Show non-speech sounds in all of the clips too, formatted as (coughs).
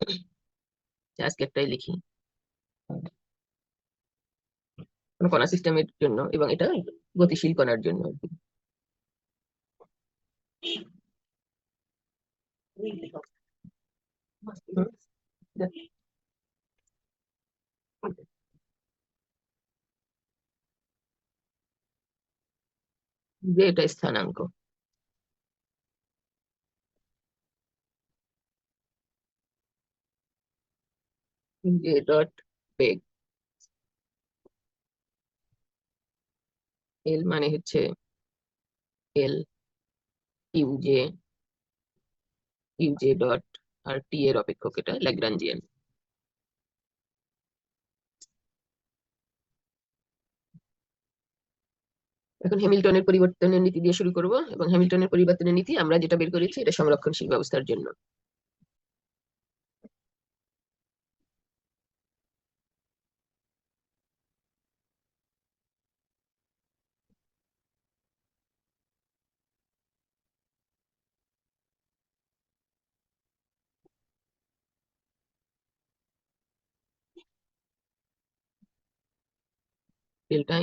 (coughs) আজকেরটাই লিখি। কোনো কণা সিস্টেমের জন্য এবং এটা গতিশীল কণার জন্য আর কি। যে এটা স্থানাঙ্ক। ডট বেগ এল মানে হচ্ছে L U J U J dot আর টি এর অপেক্ষক এটা ল্যাগ্রাঞ্জিয়ান এখন হ্যামিল্টনের পরিবর্তনের নীতি দিয়ে শুরু করব। এবং হ্যামিল্টনের পরিবর্তনের নীতি আমরা যেটা বের করেছি, এটা সংরক্ষণশীল ব্যবস্থার জন্য।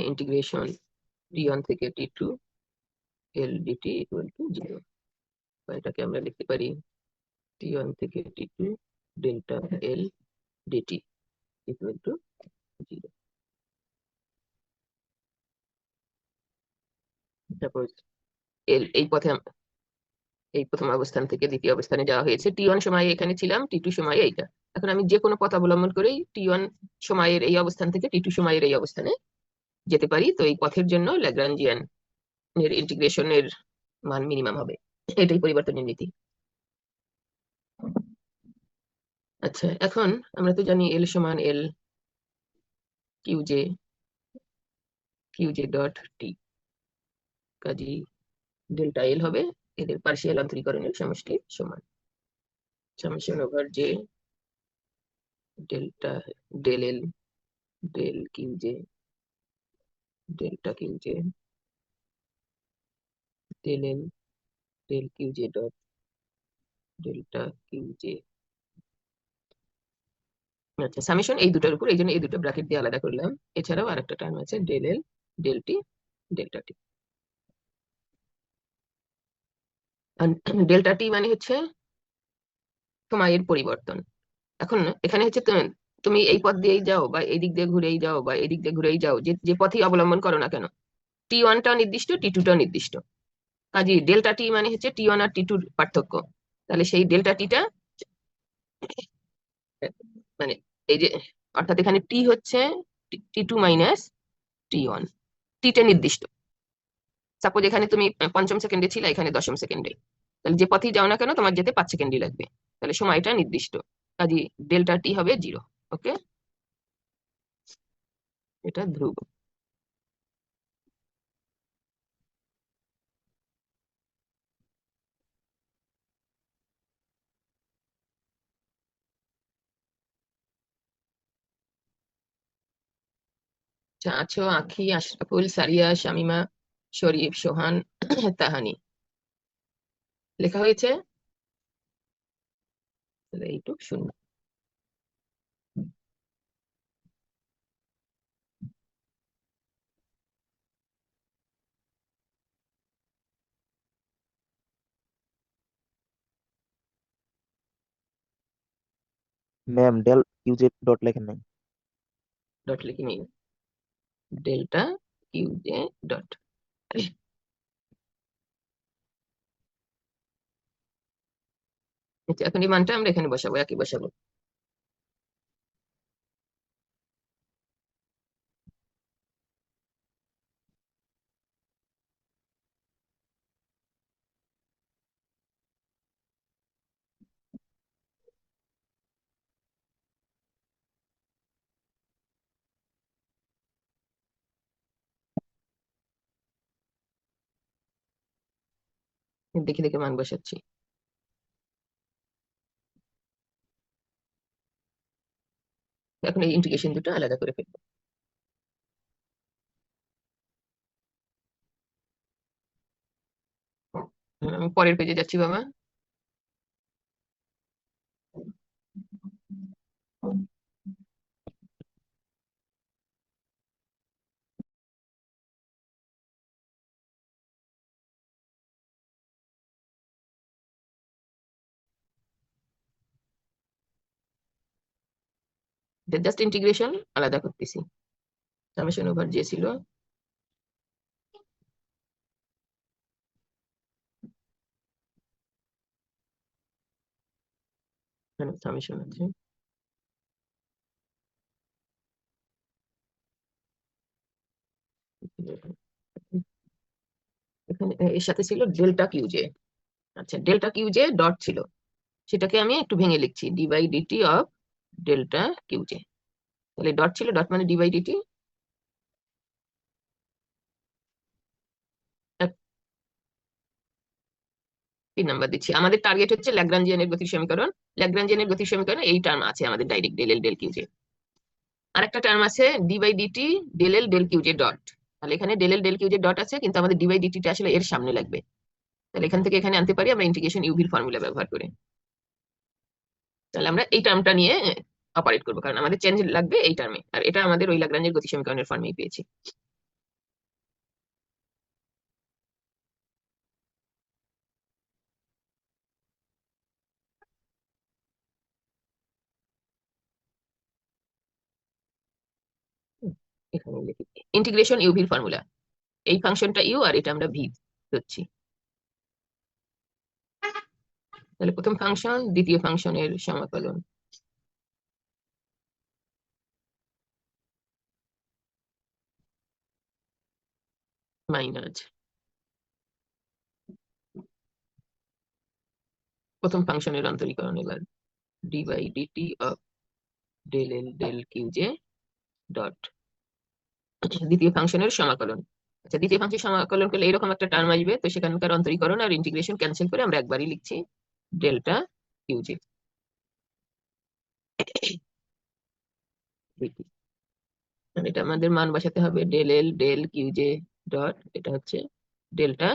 ইন্টিগ্রেশন টি ওয়ান থেকে T two L D T equal to zero এটাকে আমরা লিখতে পারি টি ওয়ান থেকে T two delta L D T equal to zero তারপর এল এই পথে এই প্রথম অবস্থান থেকে দ্বিতীয় অবস্থানে যাওয়া হয়েছে। টি ওয়ান সময়ে এখানে ছিলাম টি টু সময়ে এইটা। এখন আমি যে কোনো পথ অবলম্বন করেই টি ওয়ান সময়ের এই অবস্থান থেকে টি টু সময়ের এই অবস্থানে যেতে পারি, তো এই পথের জন্য ল্যাগ্রাঞ্জিয়ান এর ইন্টিগ্রেশনের মান মিনিমাম হবে। এটাই পরিবর্তনের নীতি। আচ্ছা এখন আমরা তো জানি এল সমান L Q J Q J dot T কাজী ডেল্টা এল হবে, এদের পার্শিয়াল অন্তরীকরণের সমষ্টি সমান। Summation over J delta del L del Q J delta Q J. Del del Q J dot, delta Q J. আচ্ছা summation এই দুটোর উপর, এই জন্য এই দুটো ব্র্যাকেট দিয়ে আলাদা করলাম। এছাড়াও আরেকটা টার্ম আছে, del L, del T, delta T. Delta T মানে হচ্ছে সময়ের পরিবর্তন। এখন এখানে হচ্ছে তুমি এই পথ দিয়েই যাও বা এই দিক দিয়ে ঘুরেই যাও বা এই দিক দিয়ে ঘুরেই যাও যে যে পথই অবলম্বন করো না কেন। টি ওয়ানটা নির্দিষ্ট টি টুটা নির্দিষ্ট। কাজে ডেল্টা টি মানে হচ্ছে টি ওয়ান আর টি টুর পার্থক্য। তাহলে সেই ডেল্টা টিটা মানে এই যে অর্থাৎ এখানে টি হচ্ছে T two minus T one টিটা নির্দিষ্ট। সাপোজ এখানে তুমি পঞ্চম সেকেন্ডে ছিলে এখানে দশম সেকেন্ডে তাহলে যে পথেই যাও না কেন তোমার যেতে পাঁচ সেকেন্ডই লাগবে। তাহলে সময়টা নির্দিষ্ট। কাজে ডেল্টা টি হবে জিরো ওকে? এটা ধ্রুব। আছো আখি, আশরাফুল, সারিয়া, শামিমা, শরীফ, সোহান, তাহানি। লেখা হয়েছে? এইটুক শূন্য। ম্যাম ডেল ইউজে ডট লেখেন নাই। ডট লিখে নিন। ডেল্টা ইউ জে ডট আচ্ছা এখন এই মানটা আমরা এখানে বসাবো, একই বসাবো। দেখে দেখে মান বসাচ্ছি। এখন এই ইন্টিগ্রেশন দুটো আলাদা করে ফেলব। পরের পেজে যাচ্ছি বাবা। জাস্ট ইন্টিগ্রেশন আলাদা করতেছি। সামেশন ওভার যে ছিল। এখানে এর সাথে ছিল ডেল্টা কিউজে আচ্ছা ডেল্টা কিউজে ডট ছিল। সেটাকে আমি একটু ভেঙে লিখছি। D by D T of delta Q J তাহলে ডট ছিল ডট মানে ডি ডিটি তিন নাম্বার দিচ্ছি। আমাদের টার্গেট হচ্ছে ল্যাগ্রাঞ্জিয়ানের গতির সমীকরণ। ল্যাগ্রাঞ্জিয়ানের গতির সমীকরণ এই টার্ম আছে আমাদের direct del L del Q J আরেকটা টার্ম আছে D by D T del L del Q J dot তাহলে এখানে del L del Q J dot আছে, কিন্তু আমাদের ডি বাই ডিটিটা আসলে এর সামনে লাগবে। তাহলে এখান থেকে এখানে আনতে পারি, আমরা ইন্টিগ্রেশন ইউভির ফর্মুলা ব্যবহার করে। তাহলে আমরা এই টার্মটা নিয়ে অপারেট করব। কারণ আমাদের চেঞ্জ লাগবে এই টার্মে আর এটা আমাদের ওই ল্যাগ্রাঞ্জের গতি সমীকরণের ফর্মেই পেয়েছি। এখানে ইন্টিগ্রেশন ইউভির ফর্মুলা এই ফাংশনটা ইউ আর এটা আমরা ভি ধরছি। তাহলে প্রথম ফাংশন দ্বিতীয় ফাংশনের সমাকলন। মাইনাস প্রথম ফাংশনের অন্তরীকরণ এবার D D T of del L del Q J dot দ্বিতীয় ফাংশনের সমাকলন। আচ্ছা দ্বিতীয় ফাংশন সমাকলন করলে এরকম একটা টার্ম আসবে, তো সেখানকার অন্তরীকরণ আর ইন্টিগ্রেশন ক্যান্সেল করে আমরা একবারই লিখছি। Delta Q J. এটা আমাদের মান বসাতে হবে del L del Q J dot, এটা হচ্ছে delta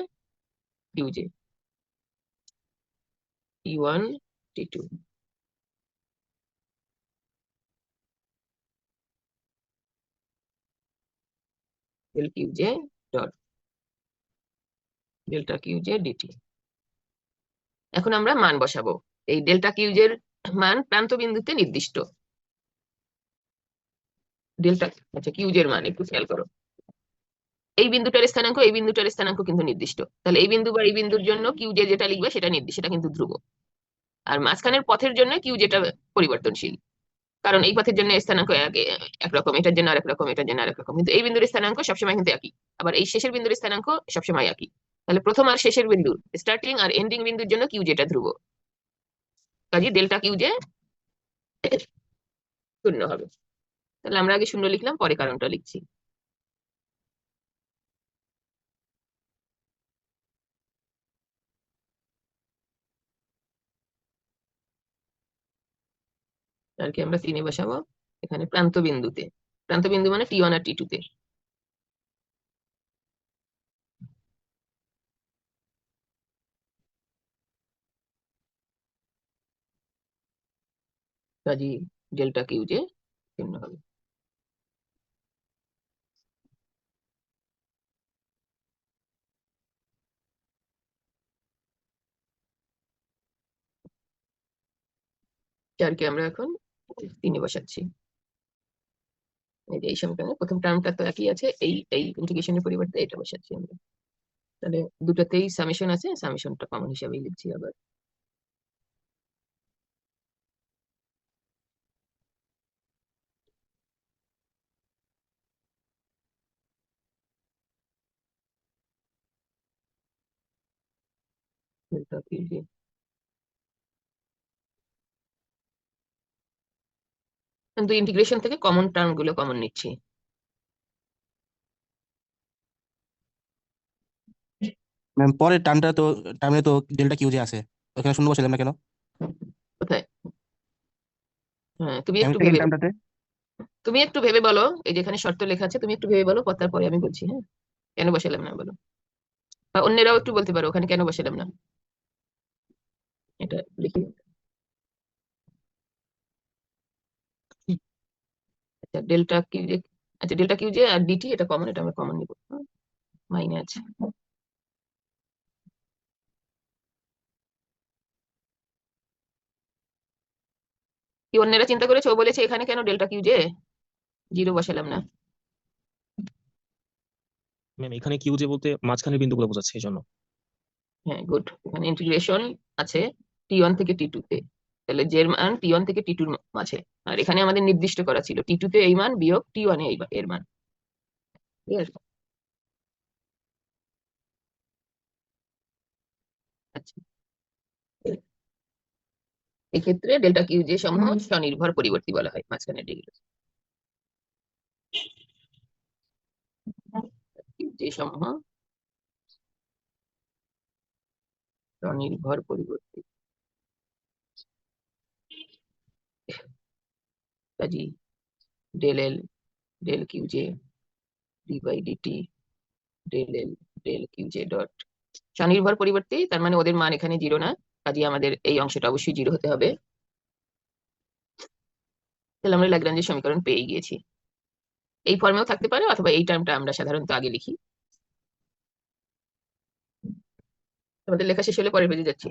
Q J. T one, T two. Del Q J dot. Delta Q J D T এখন আমরা মান বসাবো। এই ডেল্টা কিউজের মান প্রান্ত বিন্দুতে নির্দিষ্ট। ডেল্টা আচ্ছা কিউজের মান একটু খেয়াল করো। এই বিন্দুটার স্থানাঙ্ক, এই বিন্দুটার স্থানাঙ্ক কিন্তু নির্দিষ্ট। তাহলে এই বিন্দু বা এই বিন্দুর জন্য কিউজে যেটা লিখবে সেটা নির্দিষ্ট, সেটা কিন্তু ধ্রুব। আর মাঝখানের পথের জন্য কিউ যেটা পরিবর্তনশীল। কারণ এই পথের জন্য স্থানাঙ্ক একরকম এটার জন্য আরেক রকম, এটার জন্য আরেক রকম। কিন্তু এই বিন্দুর স্থানাঙ্ক সবসময় কিন্তু একই। আবার এই শেষের বিন্দুর স্থানাঙ্ক সবসময় একই। তাহলে প্রথম আর শেষের বিন্দু স্টার্টিং আর এন্ডিং বিন্দুর জন্য কিউ যেটা ধ্রুব। কাজে ডেল্টা কিউ যে শূন্য হবে। তাহলে আমরা আগে শূন্য লিখলাম, পরে কারণটা লিখছি। আর কি আমরা তিনে বসাবো? এখানে প্রান্ত বিন্দুতে। প্রান্ত বিন্দু মানে টি ওয়ান আর টি টু তে। কাজী ডেল্টা কিউ যে হবে। চারকে আমরা এখন তিনে বসাচ্ছি। এই যে এই সমীকরণে প্রথম টার্মটা তো একই আছে, এই এই ইন্টিগ্রেশনের পরিবর্তে এটা বসাচ্ছি আমরা। তাহলে দুটাতেই সামেশন আছে সামেশনটা কমন হিসাবেই লিখছি আবার। ডেল্টা কিউ যে কিন্তু ইন্টিগ্রেশন থেকে কমন টার্মগুলো কমন নিচ্ছি। ম্যাম পরের টার্মটা তো টার্মে তো ডেল্টা কিউ যে আছে ওখানে শূন্য বসালাম না কেন? কোথায়? হ্যাঁ তুমি একটু ভেবে তুমি একটু ভেবে বলো এই যেখানে শর্ত লেখা আছে তুমি একটু ভেবে বলো তারপরে আমি বলছি হ্যাঁ। কেন বসালাম না বলো? বা অন্যরাও একটু বলতে পারো ওখানে কেন বসালাম না? এটা লিখি আচ্ছা ডেল্টা কিউ যে আচ্ছা ডেল্টা কিউ যে আর ডিটি এটা কমন এটা আমরা কমন নিব মাইনাস কি অন্যেরা চিন্তা করেছে ও বলেছে এখানে কেন ডেল্টা কিউ জে জিরো বসালাম না ম্যাম এখানে কিউ যে বলতে মাঝখানের বিন্দুগুলো বোঝাচ্ছে এই জন্য। হ্যাঁ গুড এখানে ইন্টিগ্রেশন আছে। টি ওয়ান থেকে টি টু তে। তাহলে জের মান টি ওয়ান থেকে টি টুর মাঝে। আর এখানে আমাদের নির্দিষ্ট করা ছিল টি টু তে এই মান বিয়োগ টি ওয়ানে এই এর মান। ঠিক আছে? আচ্ছা। এক্ষেত্রে ডেল্টা কিউ যে সমূহ স্বনির্ভর পরিবর্তী বলা হয় মাঝখানে ডিগ্রি যে সমূহ স্বনির্ভর পরিবর্তী। কাজী del L del Q J D by D T del L del Q J dot স্বনির্ভর পরিবর্তী, তার মানে ওদের মান এখানে জিরো না, কাজে আমাদের এই অংশটা অবশ্যই জিরো হতে হবে। তাহলে আমরা ল্যাগ্রাঞ্জের সমীকরণ পেয়ে গিয়েছি। এই ফর্মেও থাকতে পারে, অথবা এই টার্মটা আমরা সাধারণত আগে লিখি। আমাদের লেখা শেষ হলে পরের পেজে যাচ্ছি।